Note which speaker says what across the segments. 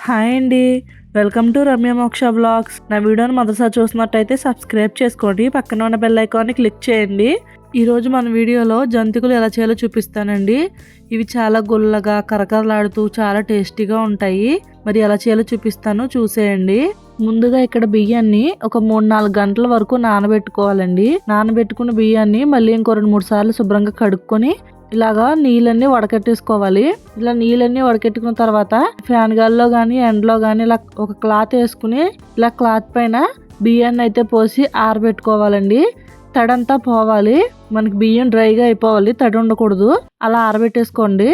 Speaker 1: Hi అండి. Welcome to Ramya మోక్ష blogs నా వీడియోని మొదటిసారి చూసినట్టయితే సబ్స్క్రైబ్ చేసుకోండి. పక్కన ఉన్న బెల్ ఐకాన్ని క్లిక్ చేయండి. ఈరోజు మన వీడియోలో జంతికలు ఎలా చేయాలో చూపిస్తానండి. ఇవి చాలా గుల్లగా కరకరలాడుతూ చాలా టేస్టీగా ఉంటాయి. మరి ఎలా చేయాలో చూపిస్తాను చూసేయండి. ముందుగా ఇక్కడ బియ్యాన్ని ఒక మూడు నాలుగు గంటల వరకు నానబెట్టుకోవాలండి. నానబెట్టుకున్న బియ్యాన్ని మళ్ళీ ఇంకో రెండు మూడు సార్లు శుభ్రంగా కడుక్కొని ఇలాగా నీళ్ళన్నీ వడకట్టేసుకోవాలి. ఇలా నీళ్ళన్నీ వడకెట్టుకున్న తర్వాత ఫ్యాన్ గాల్లో కానీ ఎండలో కానీ ఇలా ఒక క్లాత్ వేసుకుని ఇలా క్లాత్ పైన బియ్యాన్ని అయితే పోసి ఆరబెట్టుకోవాలండి. తడంతా పోవాలి. మనకి బియ్యం డ్రైగా అయిపోవాలి. తడి ఉండకూడదు. అలా ఆరబెట్టేసుకోండి.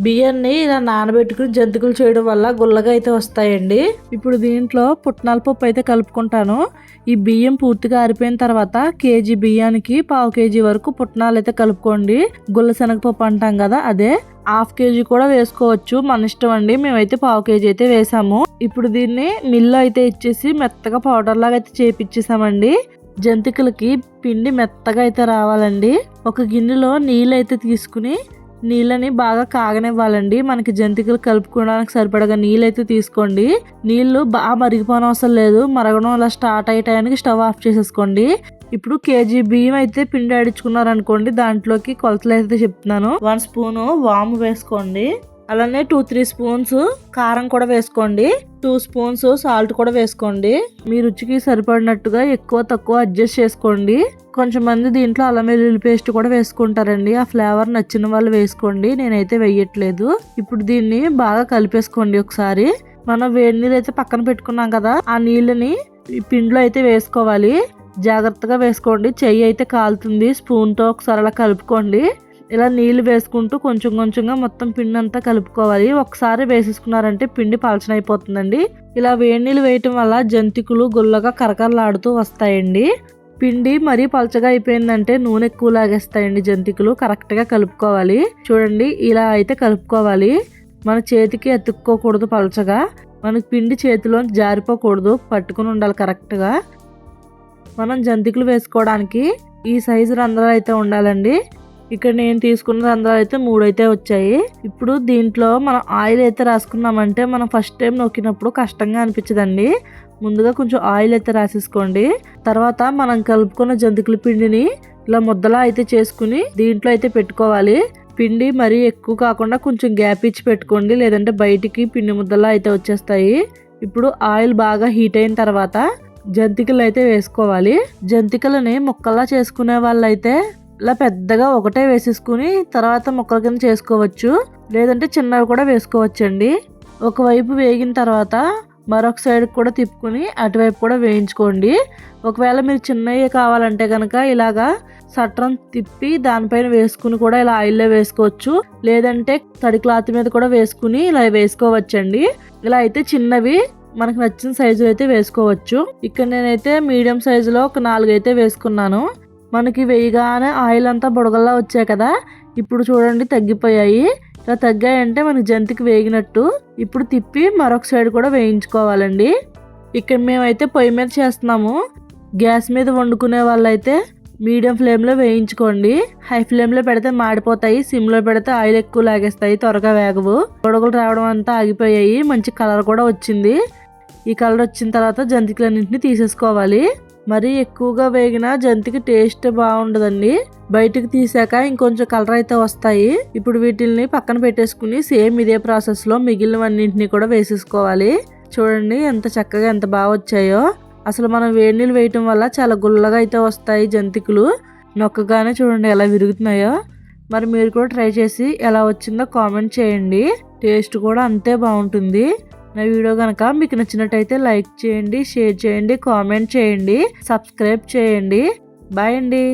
Speaker 1: బియ్యాన్ని ఇలా నానబెట్టుకుని జంతికలు చేయడం వల్ల గుల్లగా అయితే వస్తాయండి. ఇప్పుడు దీంట్లో పుట్నాల పప్పు అయితే కలుపుకుంటాను. ఈ బియ్యం పూర్తిగా ఆరిపోయిన తర్వాత కేజీ బియ్యానికి పావు కేజీ వరకు పుట్నాలు అయితే కలుపుకోండి. గుల్ల శనగపప్పు అంటాం కదా అదే. హాఫ్ కేజీ కూడా వేసుకోవచ్చు. మన ఇష్టం అండి. మేమైతే పావు కేజీ అయితే వేసాము. ఇప్పుడు దీన్ని మిల్లు అయితే ఇచ్చేసి మెత్తగా పౌడర్ లాగా అయితే చేపిచ్చేసామండి. జంతికలకి పిండి మెత్తగా అయితే రావాలండి. ఒక గిన్నెలో నీళ్ళు అయితే తీసుకుని నీళ్ళని బాగా కాగనివ్వాలండి. మనకి జంతికలు కలుపుకోవడానికి సరిపడగా నీళ్ళు అయితే తీసుకోండి. నీళ్ళు బాగా మరిగిపోవడం అవసరం లేదు. మరగడం అలా స్టార్ట్ అయ్యే టైంకి స్టవ్ ఆఫ్ చేసేసుకోండి. ఇప్పుడు కేజీ బియ్యం అయితే పిండి ఆడించుకున్నారనుకోండి దాంట్లోకి కొలతలు అయితే చెప్తున్నాను. వన్ స్పూను వాము వేసుకోండి. అలానే టూ త్రీ స్పూన్స్ కారం కూడా వేసుకోండి. టూ స్పూన్స్ సాల్ట్ కూడా వేసుకోండి. మీ రుచికి సరిపడినట్టుగా ఎక్కువ తక్కువ అడ్జస్ట్ చేసుకోండి. కొంచెం మంది దీంట్లో అల్లం వెల్లుల్లి పేస్ట్ కూడా వేసుకుంటారండి. ఆ ఫ్లేవర్ నచ్చిన వాళ్ళు వేసుకోండి. నేనైతే వేయట్లేదు. ఇప్పుడు దీన్ని బాగా కలిపేసుకోండి ఒకసారి. మనం వేడి నీళ్ళు అయితే పక్కన పెట్టుకున్నాం కదా ఆ నీళ్ళని పిండిలో అయితే వేసుకోవాలి. జాగ్రత్తగా వేసుకోండి. చెయ్యి అయితే కాలుతుంది. స్పూన్తో ఒకసారి అలా కలుపుకోండి. ఇలా నీళ్ళు వేసుకుంటూ కొంచెం కొంచెంగా మొత్తం పిండి అంతా కలుపుకోవాలి. ఒకసారి వేసేసుకున్నారంటే పిండి పలచనైపోతుందండి ఇలా వేడి నీళ్ళు వేయటం వల్ల జంతికలు గుల్లగా కరకరలాడుతూ వస్తాయండి. పిండి మరీ పలచగా అయిపోయిందంటే నూనె ఎక్కువ లాగేస్తాయండి జంతికలు. కరెక్ట్గా కలుపుకోవాలి. చూడండి ఇలా అయితే కలుపుకోవాలి. మన చేతికి ఎత్తుక్కోకూడదు పలచగా. మనకి పిండి చేతిలో జారిపోకూడదు. పట్టుకుని ఉండాలి కరెక్ట్గా. మనం జంతికలు వేసుకోవడానికి ఈ సైజు రంధ్రాలు అయితే ఉండాలండి. ఇక్కడ నేను తీసుకున్న రంధ్రాలు అయితే మూడు అయితే వచ్చాయి. ఇప్పుడు దీంట్లో మనం ఆయిల్ అయితే రాసుకున్నామంటే మనం ఫస్ట్ టైం నొక్కినప్పుడు కష్టంగా అనిపించదండి. ముందుగా కొంచెం ఆయిల్ అయితే రాసేసుకోండి. తర్వాత మనం కలుపుకున్న జంతికల పిండిని ఇలా ముద్దలా అయితే చేసుకుని దీంట్లో అయితే పెట్టుకోవాలి. పిండి మరీ ఎక్కువ కాకుండా కొంచెం గ్యాప్ ఇచ్చి పెట్టుకోండి. లేదంటే బయటికి పిండి ముద్దలా అయితే వచ్చేస్తాయి. ఇప్పుడు ఆయిల్ బాగా హీట్ అయిన తర్వాత జంతికలు అయితే వేసుకోవాలి. జంతికలని ముక్కలా చేసుకునే వాళ్ళైతే ఇలా పెద్దగా ఒకటే వేసేసుకుని తర్వాత ముక్కల కింద చేసుకోవచ్చు. లేదంటే చిన్నవి కూడా వేసుకోవచ్చండి. ఒకవైపు వేగిన తర్వాత మరొక సైడ్ కూడా తిప్పుకుని అటువైపు కూడా వేయించుకోండి. ఒకవేళ మీరు చిన్నవి కావాలంటే కనుక ఇలాగా సట్రం తిప్పి దానిపైన వేసుకుని కూడా ఇలా ఆయిల్లో వేసుకోవచ్చు. లేదంటే తడి క్లాత్ మీద కూడా వేసుకుని ఇలా వేసుకోవచ్చండి. ఇలా అయితే చిన్నవి మనకు నచ్చిన సైజు అయితే వేసుకోవచ్చు. ఇక్కడ నేనైతే మీడియం సైజులో ఒక నాలుగు అయితే వేసుకున్నాను. మనకి వేయగానే ఆయిల్ అంతా బుడగల్లా వచ్చాయి కదా? ఇప్పుడు చూడండి తగ్గిపోయాయి. ఇలా తగ్గాయంటే మనకి జంతికి వేగినట్టు. ఇప్పుడు తిప్పి మరొక సైడ్ కూడా వేయించుకోవాలండి. ఇక్కడ మేమైతే పొయ్యి మీద చేస్తున్నాము. గ్యాస్ మీద వండుకునే వాళ్ళైతే మీడియం ఫ్లేమ్లో వేయించుకోండి. హై ఫ్లేమ్లో పెడితే మాడిపోతాయి. సిమ్లో పెడితే ఆయిల్ ఎక్కువ లాగేస్తాయి. త్వరగా వేగవు. గొడగలు రావడం అంతా ఆగిపోయాయి. మంచి కలర్ కూడా వచ్చింది. ఈ కలర్ వచ్చిన తర్వాత జంతికలన్నింటినీ తీసేసుకోవాలి. మరీ ఎక్కువగా వేగినా జంతికి టేస్ట్ బాగుండదండి. బయటకు తీసాక ఇంకొంచెం కలర్ అయితే వస్తాయి. ఇప్పుడు వీటిల్ని పక్కన పెట్టేసుకుని సేమ్ ఇదే ప్రాసెస్లో మిగిలినవన్నింటినీ కూడా వేసేసుకోవాలి. చూడండి ఎంత చక్కగా ఎంత బాగా వచ్చాయో. అసలు మనం వేడి నీళ్ళు వేయటం వల్ల చాలా గుల్లగా అయితే వస్తాయి జంతికలు. నొక్కగానే చూడండి ఎలా విరుగుతున్నాయో. మరి మీరు కూడా ట్రై చేసి ఎలా వచ్చిందో కామెంట్ చేయండి. టేస్ట్ కూడా అంతే బాగుంటుంది. నా వీడియో కనుక మీకు నచ్చినట్టయితే లైక్ చేయండి షేర్ చేయండి కామెంట్ చేయండి సబ్స్క్రైబ్ చేయండి. బాయ్ అండి.